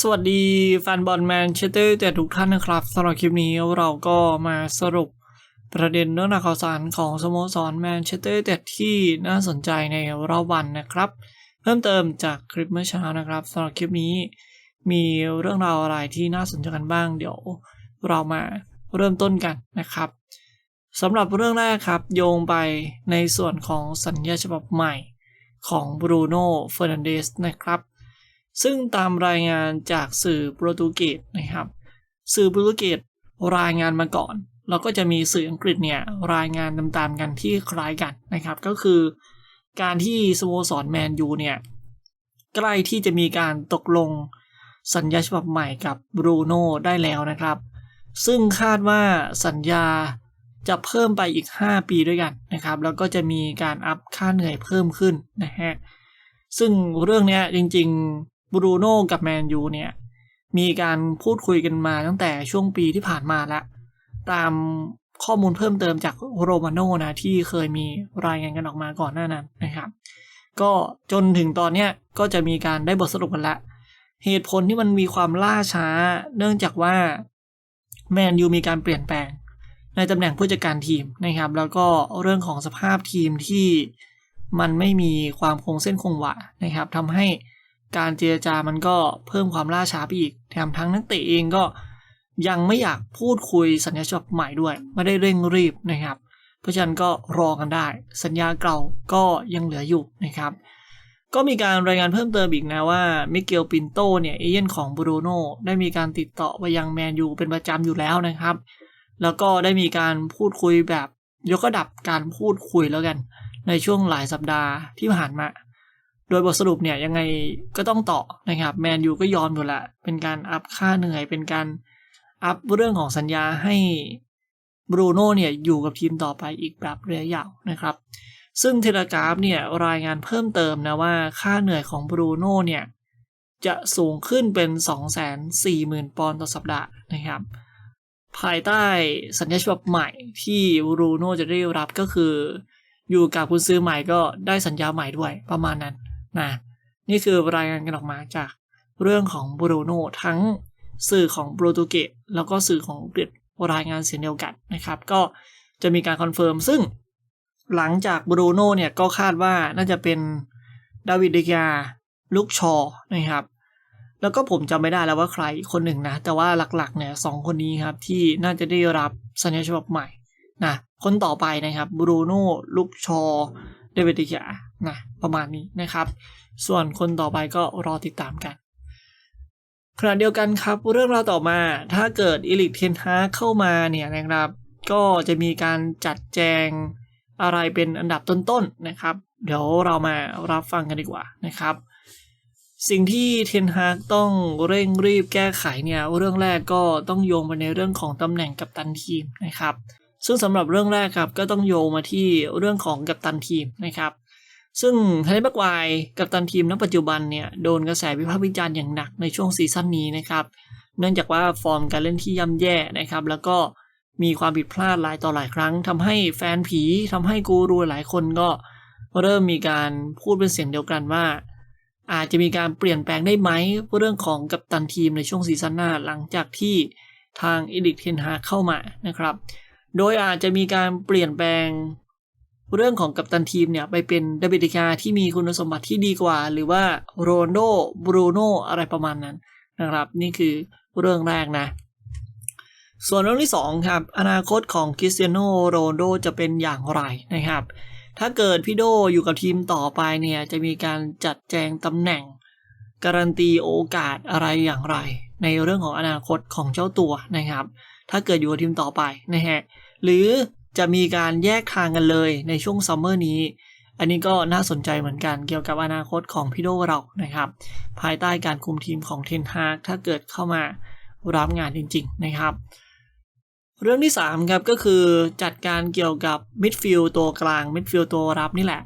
สวัสดีแฟนบอลแมนเชสเตอร์แต่ทุกท่านนะครับสำหรับคลิปนี้เราก็มาสรุปประเด็นเรื่องราวข่าวสารของสโมสรแมนเชสเตอร์แต่ที่น่าสนใจในรอบวันนะครับ เพิ่มเติมจากคลิปเมื่อเช้านะครับสำหรับคลิปนี้มีเรื่องราวอะไรที่น่าสนใจกันบ้าง เดี๋ยวเรามาเริ่มต้นกันนะครับสำหรับเรื่องแรกครับ โยงไปในส่วนของสัญญาฉบับใหม่ของบรูโน่เฟอร์นันเดสนะครับ ซึ่งตามรายงานจากสื่อโปรตุเกสนะครับ สื่อโปรตุเกสรายงานมาก่อน แล้วก็จะมีสื่ออังกฤษเนี่ยรายงานตามๆกันที่คล้ายกันนะครับ ก็คือการที่สโมสรแมนยูเนี่ยใกล้ที่จะมีการตกลงสัญญาฉบับใหม่กับบรูโน่ได้แล้วนะครับ ซึ่งคาดว่าสัญญาจะเพิ่มไปอีก 5 ปีด้วยกันนะครับ แล้วก็จะมีการอัพค่าเหนื่อยเพิ่มขึ้นนะฮะซึ่งเรื่องเนี้ยจริงๆ บรูโน่กับแมนยูเนี่ย มีการพูดคุยกันมาตั้งแต่ช่วงปีที่ผ่านมาแล้วตามข้อมูลเพิ่มเติมจากโรมาโน่นะที่เคยมีรายงานกันออกมาก่อนหน้านั้นนะครับ ก็จนถึงตอนเนี้ยก็จะมีการได้บทสรุปกันละเหตุผลที่มันมีความล่าช้า เนื่องจากว่าแมนยูมีการเปลี่ยนแปลง ในตำแหน่งผู้จัดการทีมนะครับ แล้วก็เรื่องของสภาพทีมที่มันไม่มีความคงเส้นคงวานะครับทำให้ การเจรจามันก็เพิ่มความล่าช้าไปอีกแถมทั้งนักเตะเองก็ยังไม่อยากพูดคุยสัญญาฉบับใหม่ด้วยไม่ได้เร่งรีบนะครับ เพราะฉะนั้นก็รอกันได้ สัญญาเก่าก็ยังเหลืออยู่นะครับ ก็มีการรายงานเพิ่มเติมอีกนะว่ามิเกลปินโตเนี่ยเอเย่นของบรูโน่ได้มีการติดต่อไปยังแมนยูเป็นประจำอยู่แล้วนะครับ แล้วก็ได้มีการพูดคุยแบบยกระดับการพูดคุยแล้วกัน ในช่วงหลายสัปดาห์ที่ผ่านมา โดยบทสรุปเนี่ยยังไงก็ต้องต่อนะครับแมนยูก็ยอมอยู่ละ เป็นการอัพค่าเหนื่อยเป็นการอัพเรื่องของสัญญาให้บรูโน่เนี่ยอยู่กับทีมต่อไปอีกแบบระยะยาวนะครับ ซึ่งเทเลกราฟเนี่ยรายงานเพิ่มเติมนะว่าค่าเหนื่อยของบรูโน่เนี่ยจะสูงขึ้นเป็น 240,000 ปอนด์ต่อสัปดาห์นะครับ ภายใต้สัญญาฉบับใหม่ที่บรูโน่จะได้รับก็คือ อยู่กับคุณซื้อใหม่ก็ได้สัญญาใหม่ด้วยประมาณนั้น นะนี่คือรายงานกันออกมาจากเรื่องของบรูโน่ทั้งสื่อของโปรตุเกสแล้วก็สื่อของอังกฤษรายงานเสียงเดียวกันนะครับ ก็จะมีการคอนเฟิร์มซึ่งหลังจากบรูโน่เนี่ยก็คาดว่าน่าจะเป็นดาวิดเดกาลูกชอนะครับ แล้วก็ผมจำไม่ได้แล้วว่าใครคนหนึ่งนะ แต่ว่าหลักๆเนี่ยสองคนนี้ครับที่น่าจะได้รับสัญญาฉบับใหม่นะคนต่อไปนะครับบรูโน่ลูกชอเดวิดเดิกา นะประมาณนี้นะครับ ส่วนคนต่อไปก็รอติดตามกันขณะเดียวกันครับเรื่องราวต่อมาถ้าเกิดอิลิกเทนฮาเข้ามาเนี่ยนะครับ ก็จะมีการจัดแจงอะไรเป็นอันดับต้นๆนะครับ เดี๋ยวเรามารับฟังกันดีกว่านะครับ สิ่งที่เทนฮากต้องเร่งรีบแก้ไขเนี่ย เรื่องแรกก็ต้องโยงไปในเรื่องของตำแหน่งกัปตันทีมนะครับ ซึ่งสำหรับเรื่องแรกครับก็ต้องโยงมาที่เรื่องของกัปตันทีมนะครับ ซึ่งเฮนรี่แม็กไวร์กัปตันทีมณปัจจุบันเนี่ยโดนกระแสวิพากษ์วิจารณ์อย่างหนักในช่วงซีซั่นนี้นะครับ เนื่องจากว่าฟอร์มการเล่นที่ย่ำแย่นะครับ แล้วก็มีความผิดพลาดหลายต่อหลายครั้งทำให้แฟนผีทำให้กูรูหลายคนก็เริ่มมีการพูดเป็นเสียงเดียวกันว่า อาจจะมีการเปลี่ยนแปลงได้ไหมเรื่องของกัปตันทีมในช่วงซีซั่นหน้าหลังจากที่ทางอีดิกเทนฮาเข้ามานะครับ โดยอาจจะมีการเปลี่ยนแปลง เรื่องของกัปตันทีมเนี่ยไปเป็นดาบิดิกาที่มีคุณสมบัติที่ดีกว่า หรือว่าโรนโดบรูโนอะไรประมาณนั้นนะครับ นี่คือเรื่องแรกนะ ส่วนเรื่องที่ 2 ครับ อนาคตของคริสเตียโนโรนโดจะเป็นอย่างไรนะครับ ถ้าเกิดพี่โดอยู่กับทีมต่อไปเนี่ยจะมีการจัดแจงตำแหน่ง การันตีโอกาสอะไรอย่างไร ในเรื่องของอนาคตของเจ้าตัวนะครับ ถ้าเกิดอยู่กับทีมต่อไปนะฮะหรือ จะมีการแยกทางกันเลยในช่วงซัมเมอร์นี้ อันนี้ก็น่าสนใจเหมือนกันเกี่ยวกับอนาคตของพี่โดเรานะครับ ภายใต้การคุมทีมของเทนฮากถ้าเกิดเข้ามารับงานจริง ๆ นะครับ เรื่องที่ 3 ครับก็คือจัดการเกี่ยวกับมิดฟิลด์ตัวกลางมิดฟิลด์ตัวรับนี่แหละ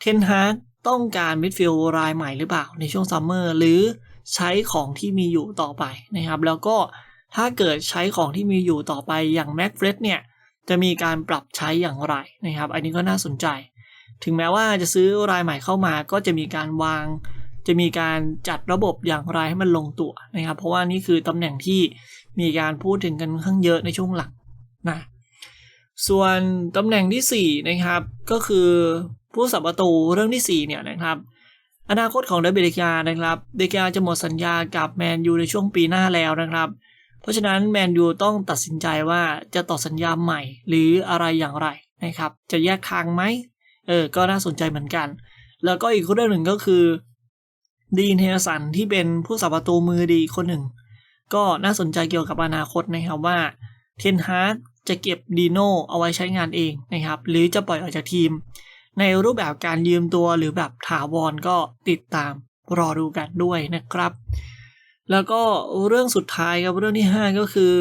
เทนฮากต้องการมิดฟิลด์รายใหม่หรือเปล่าในช่วงซัมเมอร์หรือใช้ของที่มีอยู่ต่อไปนะครับ แล้วก็ถ้าเกิดใช้ของที่มีอยู่ต่อไปอย่างแม็กเฟรดเนี่ย จะมีการปรับใช้อย่างไรนะครับ อันนี้ก็น่าสนใจ ถึงแม้ว่าจะซื้อรายใหม่เข้ามาก็จะมีการวาง จะมีการจัดระบบอย่างไรให้มันลงตัวนะครับ เพราะว่านี่คือตำแหน่งที่มีการพูดถึงกันข้างเยอะในช่วงหลังนะส่วนตำแหน่งที่สี่นะครับ ก็คือผู้สับประตูเรื่องที่สี่เนี่ยนะครับ อนาคตของเดวิดเดกานะครับ เดกาจะหมดสัญญากับแมนยูในช่วงปีหน้าแล้วนะครับ เพราะฉะนั้นแมนยูต้องตัดสินใจว่าจะต่อสัญญาใหม่ หรืออะไรอย่างไรนะครับ จะแยกทางไหมเออ ก็น่าสนใจเหมือนกัน แล้วก็อีกเรื่องหนึ่งก็คือดีนเฮนสันที่เป็นผู้สับประตูมือดีคนหนึ่ง ก็น่าสนใจเกี่ยวกับอนาคตนะครับว่าเทนฮาร์ดจะเก็บดีโน่เอาไว้ใช้งานเองนะครับ หรือจะปล่อยออกจากทีม ในรูปแบบการยืมตัวหรือแบบถาวรก็ติดตามรอดูกันด้วยนะครับ แล้วก็เรื่องสุดท้ายครับเรื่องที่ 5 ก็คือ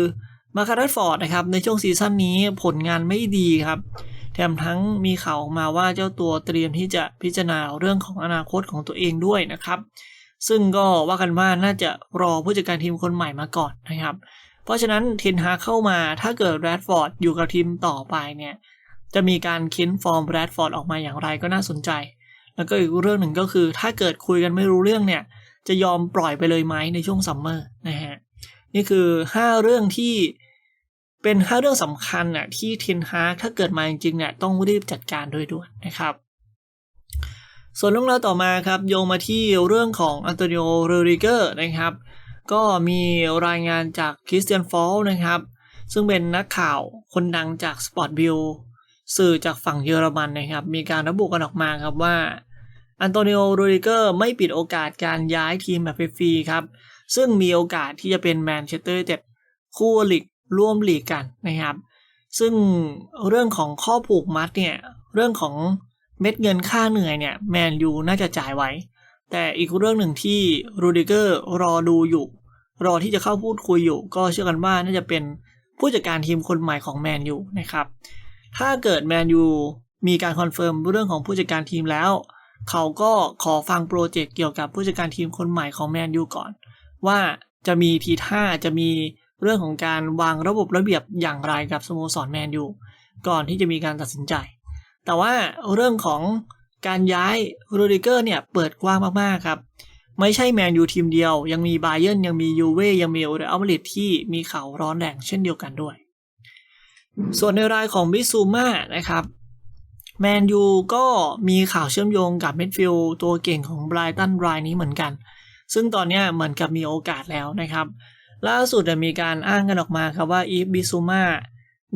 มาคารัสฟอร์ดนะครับในช่วงซีซั่นนี้ผลงานไม่ดีครับแถมทั้งมีข่าวออกมาว่าเจ้าตัวเตรียมที่จะพิจารณาเรื่องของอนาคตของตัวเองด้วยนะครับ ซึ่งก็ว่ากันว่าน่าจะรอผู้จัดการทีมคนใหม่มาก่อนนะครับ เพราะฉะนั้นเทนฮาเข้ามาถ้าเกิดแรดฟอร์ดอยู่กับทีมต่อไปเนี่ยจะมีการเค้นฟอร์มแรดฟอร์ดออกมาอย่างไรก็น่าสนใจ แล้วก็อีกเรื่องหนึ่งก็คือถ้าเกิดคุยกันไม่รู้เรื่องเนี่ย จะยอมปล่อยไปเลยไหมในช่วงซัมเมอร์นะฮะนี่คือ 5 เรื่องที่เป็น 5 เรื่องสำคัญน่ะที่เทนฮาถ้าเกิดมาจริงๆเนี่ยต้องรีบจัดการโดยด่วนนะครับ ส่วนเรื่องราวต่อมาครับ โยงมาที่เรื่องของอันโตนิโอเรริเกอร์นะครับ ก็มีรายงานจากคริสเตียนฟอลนะครับ ซึ่งเป็นนักข่าวคนดังจาก Sport b i l สื่อจากฝั่งเยอรมันนะครับ มีการระบุกันออกมาครับว่า อันโตนิโอ โรดิเกอร์ไม่ปิดโอกาสการย้ายทีมแบบฟรีๆครับ ซึ่งมีโอกาสที่จะเป็นแมนเชสเตอร์เต็ดคู่ลีกร่วมหลีกกันนะครับ ซึ่งเรื่องของข้อผูกมัดเนี่ย เรื่องของเม็ดเงินค่าเหนื่อยเนี่ยแมนยูน่าจะจ่ายไว้ แต่อีกเรื่องหนึ่งที่โรดิเกอร์รอดูอยู่ รอที่จะเข้าพูดคุยอยู่ ก็เชื่อกันว่าน่าจะเป็นผู้จัดการทีมคนใหม่ของแมนยูนะครับ ถ้าเกิดแมนยูมีการคอนเฟิร์มเรื่องของผู้จัดการทีมแล้ว เขาก็ขอฟังโปรเจกต์เกี่ยวกับผู้จัดการทีมคนใหม่ของแมนยูก่อน ว่าจะมีทีท่าจะมีเรื่องของการวางระบบระเบียบอย่างไรกับสโมสรแมนยูก่อนที่จะมีการตัดสินใจ แต่ว่าเรื่องของการย้ายโรดิเกอร์เนี่ยเปิดกว้างมากๆครับไม่ใช่แมนยูทีมเดียว ยังมีบาเยิร์นยังมียูเว่ยังมีโอเรอัลมาดริดที่มีข่าวร้อนแรงเช่นเดียวกันด้วย ส่วนในรายของบิซูมานะครับ แมนยูก็มีข่าวเชื่อมโยงกับเมดฟิลตัวเก่งของไบรตันรายนี้เหมือนกัน ซึ่งตอนนี้เหมือนกับมีโอกาสแล้วนะครับ ล่าสุดมีการอ้างกันออกมาครับว่าอีฟบิซูมา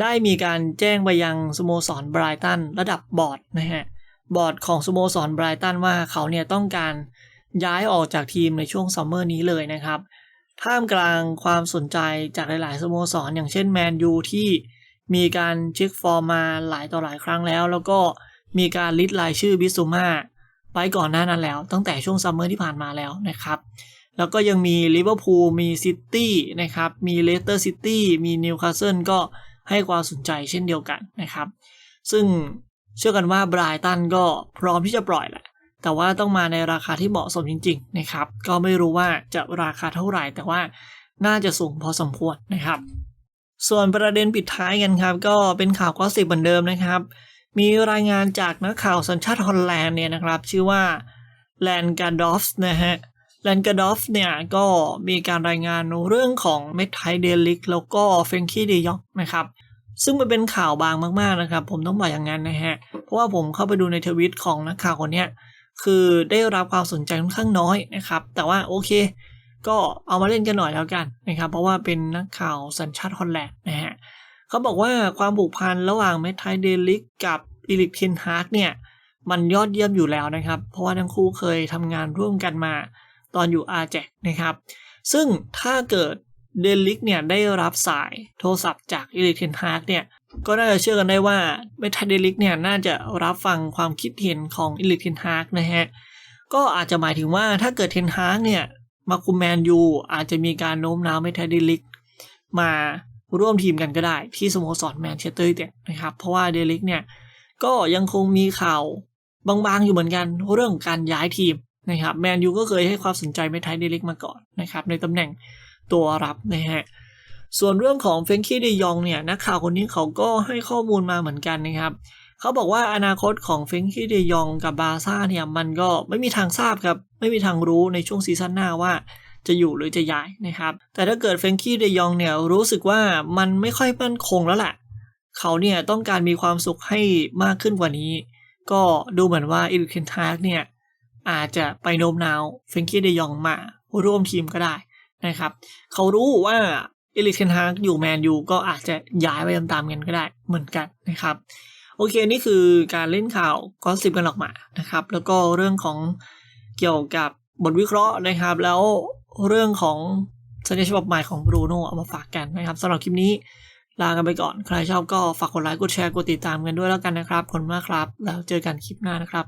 ได้มีการแจ้งไปยังสโมสรไบรตันระดับบอร์ดนะฮะบอร์ดของสโมสรไบรตันว่าเขาเนี่ยต้องการย้ายออกจากทีมในช่วงซัมเมอร์นี้เลยนะครับท่ามกลางความสนใจจากหลาย ๆ สโมสรอย่างเช่นแมนยูที่ มีการเช็คฟอร์มมาหลายต่อหลายครั้งแล้ว แล้วก็มีการลิสต์รายชื่อบิซูมาไปก่อนหน้านั้นแล้ว ตั้งแต่ช่วงซัมเมอร์ที่ผ่านมาแล้วนะครับ แล้วก็ยังมีลิเวอร์พูลมีซิตี้นะครับ มีเลสเตอร์ซิตี้มีนิวคาสเซิลก็ให้ความสนใจเช่นเดียวกันนะครับ ซึ่งเชื่อกันว่าไบรตันก็พร้อมที่จะปล่อยแหละ แต่ว่าต้องมาในราคาที่เหมาะสมจริง ๆ นะครับ ก็ไม่รู้ว่าจะราคาเท่าไหร่ แต่ว่าน่าจะสูงพอสมควรนะครับ ส่วนประเด็นปิดท้ายกันครับ ก็เป็นข่าวก็สิบเหมือนเดิมนะครับ มีรายงานจากนักข่าวสัญชาติฮอลแลนด์เนี่ยนะครับ ชื่อว่าแลนกาดอฟนะฮะแลนกาดอฟเนี่ยก็มีการรายงานเรื่องของเมทไทเดลิกแล้วก็เฟรนคีเดยอกนะครับซึ่งมันเป็นข่าวบางมากๆนะครับ ผมต้องบอกอย่างนั้นนะฮะ เพราะว่าผมเข้าไปดูในทวิตของนักข่าวคนนี้คือได้รับความสนใจค่อนข้างน้อยนะครับ แต่ว่าโอเค ก็เอามาเล่นกันหน่อยแล้วกันนะครับ เพราะว่าเป็นนักข่าวสัญชาติฮอลแลนด์นะฮะเขาบอกว่าความผูกพันระหว่างเมทไทเดลิกกับอิลิกเทนฮาร์กเนี่ย มันยอดเยี่ยมอยู่แล้วนะครับ เพราะว่าทั้งคู่เคยทำงานร่วมกันมาตอนอยู่อาแจกนะครับ ซึ่งถ้าเกิดเดลิกเนี่ยได้รับสายโทรศัพท์จากอิลิกเทนฮาร์กเนี่ยก็น่าจะเชื่อกันได้ว่าเมทาเดลิกเนี่ยน่าจะรับฟังความคิดเห็นของอิลิกเทนฮาร์กนะฮะ ก็อาจจะหมายถึงว่าถ้าเกิดเทนฮาร์กเนี่ย มาคุมแมนยูอาจจะมีการโน้มน้าวเมทาเดลิกมาร่วมทีมกันก็ได้ที่สโมสรแมนเชสเตอร์ยูไนเต็ดนะครับเพราะว่าเดลิกเนี่ยก็ยังคงมีข่าวบางๆอยู่เหมือนกันเรื่องการย้ายทีมนะครับแมนยูก็เคยให้ความสนใจเมทาเดลิกมาก่อนนะครับในตำแหน่งตัวรับนะฮะส่วนเรื่องของเฟนคีเดยองเนี่ยนักข่าวคนนี้เขาก็ให้ข้อมูลมาเหมือนกันนะครับ เขาบอกว่าอนาคตของเฟงกี้เดยองกับบาซ่าเนี่ยมันก็ไม่มีทางทราบครับ ไม่มีทางรู้ในช่วงซีซั่นหน้าว่าจะอยู่หรือจะย้ายนะครับ แต่ถ้าเกิดเฟงกี้เดยองเนี่ยรู้สึกว่ามันไม่ค่อยมั่นคงแล้วแหละ เขาเนี่ยต้องการมีความสุขให้มากขึ้นกว่านี้ ก็ดูเหมือนว่าอิริเคนทาร์กเนี่ยอาจจะไปโน้มน้าวเฟงกี้เดยองมาร่วมทีมก็ได้นะครับ เขารู้ว่าเอลิกเทนฮาร์กอยู่แมนยูก็อาจจะย้ายไปตามๆกันก็ได้เหมือนกันนะครับ โอเคนี่คือการเล่นข่าวกอสิบกันออกมานะครับ แล้วก็เรื่องของเกี่ยวกับบทวิเคราะห์นะครับ แล้วเรื่องของสัญญาฉบับใหม่ของบรูโน่เอามาฝากกันนะครับสำหรับคลิปนี้ลากันไปก่อน ใครชอบก็ฝากกดไลค์กดแชร์กดติดตามกันด้วยแล้วกันนะครับขอบคุณมากครับ แล้วเจอกันคลิปหน้านะครับ